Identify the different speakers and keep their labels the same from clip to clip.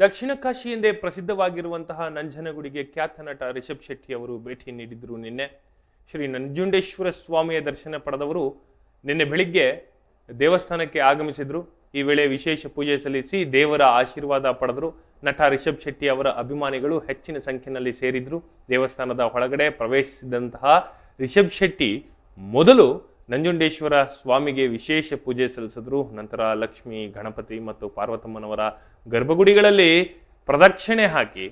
Speaker 1: ದಕ್ಷಿಣ ಕಾಶಿ ಎಂದೇ ಪ್ರಸಿದ್ಧವಾಗಿರುವಂತಹ ನಂಜನಗುಡಿಗೆ ಖ್ಯಾತ ನಟ ರಿಷಬ್ ಶೆಟ್ಟಿ ಅವರು ಭೇಟಿ ನೀಡಿದ್ರು ನಿನ್ನೆ. ಶ್ರೀ ನಂಜುಂಡೇಶ್ವರ ಸ್ವಾಮಿಯ ದರ್ಶನ ಪಡೆದವರು ನಿನ್ನೆ ಬೆಳಿಗ್ಗೆ ದೇವಸ್ಥಾನಕ್ಕೆ ಆಗಮಿಸಿದ್ರು. ಈ ವೇಳೆ ವಿಶೇಷ ಪೂಜೆ ಸಲ್ಲಿಸಿ ದೇವರ ಆಶೀರ್ವಾದ ಪಡೆದರು. ನಟ ರಿಷಬ್ ಶೆಟ್ಟಿ ಅವರ ಅಭಿಮಾನಿಗಳು ಹೆಚ್ಚಿನ ಸಂಖ್ಯೆಯಲ್ಲಿ ಸೇರಿದ್ರು. ದೇವಸ್ಥಾನದ ಒಳಗಡೆ ಪ್ರವೇಶಿಸಿದಂತಹ ರಿಷಬ್ ಶೆಟ್ಟಿ ಮೊದಲು ನಂಜುಂಡೇಶ್ವರ ಸ್ವಾಮಿಗೆ ವಿಶೇಷ ಪೂಜೆ ಸಲ್ಲಿಸಿದ್ರು. ನಂತರ ಲಕ್ಷ್ಮಿ, ಗಣಪತಿ ಮತ್ತು ಪಾರ್ವತಮ್ಮನವರ ಗರ್ಭಗುಡಿಗಳಲ್ಲಿ ಪ್ರದಕ್ಷಿಣೆ ಹಾಕಿ,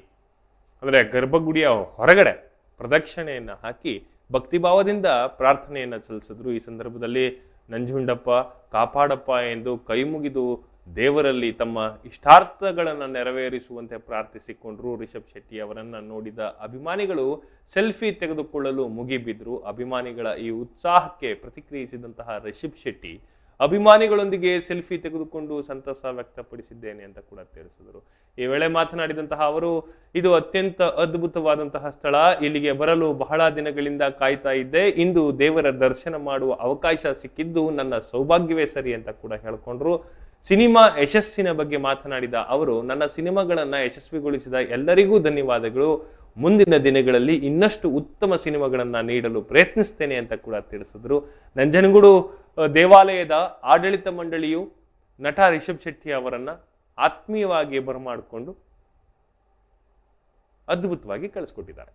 Speaker 1: ಅಂದರೆ ಗರ್ಭಗುಡಿಯ ಹೊರಗಡೆ ಪ್ರದಕ್ಷಿಣೆಯನ್ನು ಹಾಕಿ ಭಕ್ತಿಭಾವದಿಂದ ಪ್ರಾರ್ಥನೆಯನ್ನು ಸಲ್ಲಿಸಿದ್ರು. ಈ ಸಂದರ್ಭದಲ್ಲಿ ನಂಜುಂಡಪ್ಪ, ಕಾಪಾಡಪ್ಪ ಎಂದು ಕೈ ಮುಗಿದು ದೇವರಲ್ಲಿ ತಮ್ಮ ಇಷ್ಟಾರ್ಥಗಳನ್ನು ನೆರವೇರಿಸುವಂತೆ ಪ್ರಾರ್ಥಿಸಿಕೊಂಡ್ರು. ರಿಷಬ್ ಶೆಟ್ಟಿ ಅವರನ್ನು ನೋಡಿದ ಅಭಿಮಾನಿಗಳು ಸೆಲ್ಫಿ ತೆಗೆದುಕೊಳ್ಳಲು ಮುಗಿಬಿದ್ರು. ಅಭಿಮಾನಿಗಳ ಈ ಉತ್ಸಾಹಕ್ಕೆ ಪ್ರತಿಕ್ರಿಯಿಸಿದಂತಹ ರಿಷಬ್ ಶೆಟ್ಟಿ ಅಭಿಮಾನಿಗಳೊಂದಿಗೆ ಸೆಲ್ಫಿ ತೆಗೆದುಕೊಂಡು ಸಂತಸ ವ್ಯಕ್ತಪಡಿಸಿದ್ದೇನೆ ಅಂತ ಕೂಡ ತಿಳಿಸಿದರು. ಈ ವೇಳೆ ಮಾತನಾಡಿದಂತಹ ಅವರು, ಇದು ಅತ್ಯಂತ ಅದ್ಭುತವಾದಂತಹ ಸ್ಥಳ. ಇಲ್ಲಿಗೆ ಬರಲು ಬಹಳ ದಿನಗಳಿಂದ ಕಾಯ್ತಾ ಇದ್ದೆ. ಇಂದು ದೇವರ ದರ್ಶನ ಮಾಡುವ ಅವಕಾಶ ಸಿಕ್ಕಿದ್ದು ನನ್ನ ಸೌಭಾಗ್ಯವೇ ಸರಿ ಅಂತ ಕೂಡ ಹೇಳ್ಕೊಂಡ್ರು. ಸಿನಿಮಾ ಯಶಸ್ಸಿನ ಬಗ್ಗೆ ಮಾತನಾಡಿದ ಅವರು, ನನ್ನ ಸಿನಿಮಾಗಳನ್ನ ಯಶಸ್ವಿಗೊಳಿಸಿದ ಎಲ್ಲರಿಗೂ ಧನ್ಯವಾದಗಳು. ಮುಂದಿನ ದಿನಗಳಲ್ಲಿ ಇನ್ನಷ್ಟು ಉತ್ತಮ ಸಿನಿಮಾಗಳನ್ನ ನೀಡಲು ಪ್ರಯತ್ನಿಸ್ತೇನೆ ಅಂತ ಕೂಡ ತಿಳಿಸಿದ್ರು. ನಂಜನಗೂಡು ದೇವಾಲಯದ ಆಡಳಿತ ಮಂಡಳಿಯು ನಟ ರಿಷಬ್ ಶೆಟ್ಟಿ ಅವರನ್ನ ಆತ್ಮೀಯವಾಗಿ ಬರಮಾಡಿಕೊಂಡು ಅದ್ಭುತವಾಗಿ ಕಳಿಸ್ಕೊಟ್ಟಿದ್ದಾರೆ.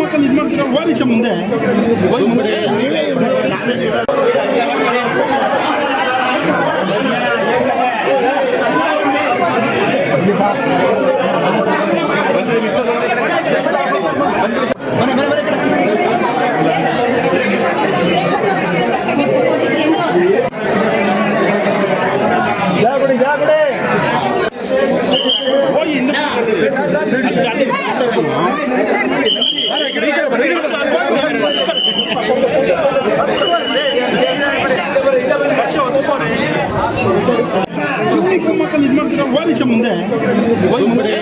Speaker 2: ಮಕ್ಕಳು ಇದು ಮಾಡ್ತಾರೆ ಓದಿಸ ಮುಂದೆ ಓದಿ ಮುಂದೆ
Speaker 3: ವರ್ಷ ಮುಂದೆ ಒಂದು ಮುಂದೆ